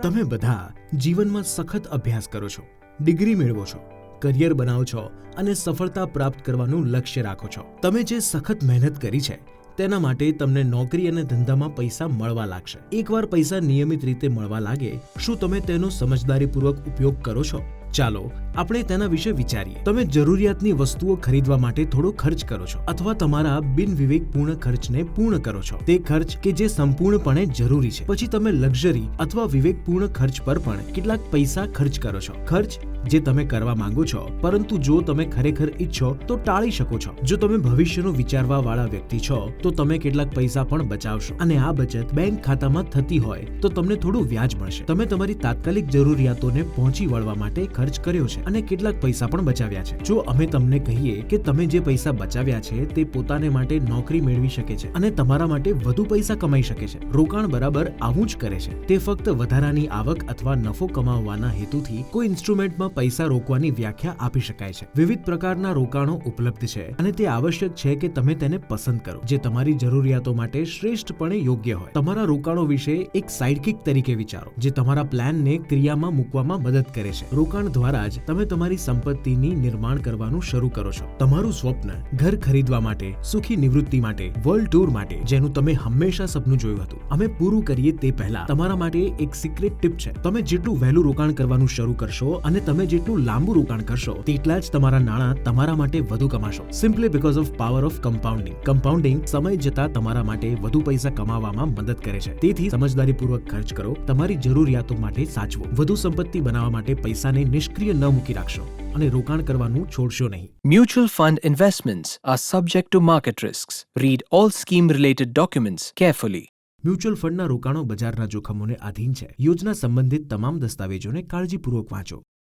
તમે બધા જીવનમાં સખત અભ્યાસ કરો છો, ડિગ્રી મેળવો છો, કરિયર બનાવો છો અને સફળતા પ્રાપ્ત કરવાનું લક્ષ્ય રાખો છો. તમે જે સખત મહેનત કરી છે, તેના માટે તમને નોકરી અને ધંધામાં પૈસા મળવા લાગશે. એકવાર પૈસા નિયમિત રીતે મળવા લાગે, શું તમે તેનો સમજદારીપૂર્વક ઉપયોગ કરો છો? ચાલો આપણે તેના વિશે વિચારીએ. તમે જરૂરિયાતની વસ્તુઓ ખરીદવા માટે થોડો ખર્ચ કરો છો અથવા તમારા બિનવિવેકપૂર્ણ ખર્ચને પૂર્ણ કરો છો. તે ખર્ચ કે જે સંપૂર્ણપણે જરૂરી છે. પછી તમે લક્ઝરી અથવા વિવેકપૂર્ણ ખર્ચ પર પણ કેટલાક પૈસા ખર્ચ કરો છો. ખર્ચ જે તમે કરવા માંગો છો. પરંતુ જો તમે ખરેખર ઈચ્છો, તો ટાળી શકો છો. જો તમે ભવિષ્યનું વિચારવા વાળા વ્યક્તિ છો, તો તમે કેટલાક પૈસા પણ બચાવશો. અને આ બચત બેંક ખાતામાં થતી હોય, તો તમને થોડું વ્યાજ મળશે. તમે તમારી તાત્કાલિક જરૂરિયાતોને પહોંચી વળવા માટે ખર્ચ કર્યો છે અને કેટલાક પૈસા પણ બચાવ્યા છે. જો અમે તમને કહીએ કે તમે જે પૈસા બચાવ્યા છે, તે પોતાને માટે નોકરી મેળવી શકે છે અને તમારા માટે વધુ પૈસા કમાઈ શકે છે. રોકાણ બરાબર આવું જ કરે છે. તે ફક્ત વધારાની આવક અથવા નફો કમાવવાના હેતુથી કોઈ ઇન્સ્ટ્રુમેન્ટમાં પૈસા રોકવાની વ્યાખ્યા આપી શકાય છે. વિવિધ પ્રકારના રોકાણો ઉપલબ્ધ છે અને તે આવશ્યક છે કે તમે તેને પસંદ કરો. જે તમારી જરૂરિયાતો માટે શ્રેષ્ઠપણે યોગ્ય હોય. તમારા રોકાણો વિશે એક સાઇડકિક તરીકે વિચારો, જે તમારા પ્લાનને ક્રિયામાં મૂકવામાં મદદ કરે છે. રોકાણ દ્વારા જ તમે તમારી સંપત્તિની નિર્માણ કરવાનું શરૂ કરો છો. તમારું સ્વપ્ન ઘર ખરીદવા માટે, સુખી નિવૃત્તિ માટે વર્લ્ડ ટૂર માટે, જેનું તમે હંમેશા સપનું જોયું હતું. અમે પૂરું કરીએ તે પહેલા તમારા માટે એક સિક્રેટ ટીપ છે. તમે જેટલું વહેલું રોકાણ કરવાનું શરૂ કરશો અને તમે જેટલું લાંબુ રોકાણ કરશો તેટલા જ તમારા નાણાં તમારા માટે વધુ કમાશો. Simply because of power of compounding compounding સમય જતા તમારા માટે વધુ પૈસા કમાવામાં મદદ કરે છે. તેથી સમજદારીપૂર્વક ખર્ચ કરો તમારી જરૂરિયાતો માટે સાચવો. વધુ સંપત્તિ બનાવવા માટે પૈસાને નિષ્ક્રિય ન મૂકી રાખશો અને રોકાણ કરવાનું છોડશો નહીં. Mutual fund investments are subject to market risk read all scheme related documents carefully mutual ફંડના રોકાણો બજારના જોખમોને આધીન છે. યોજના સંબંધિત તમામ દસ્તાવેજોને કાળજીપૂર્વક વાંચો.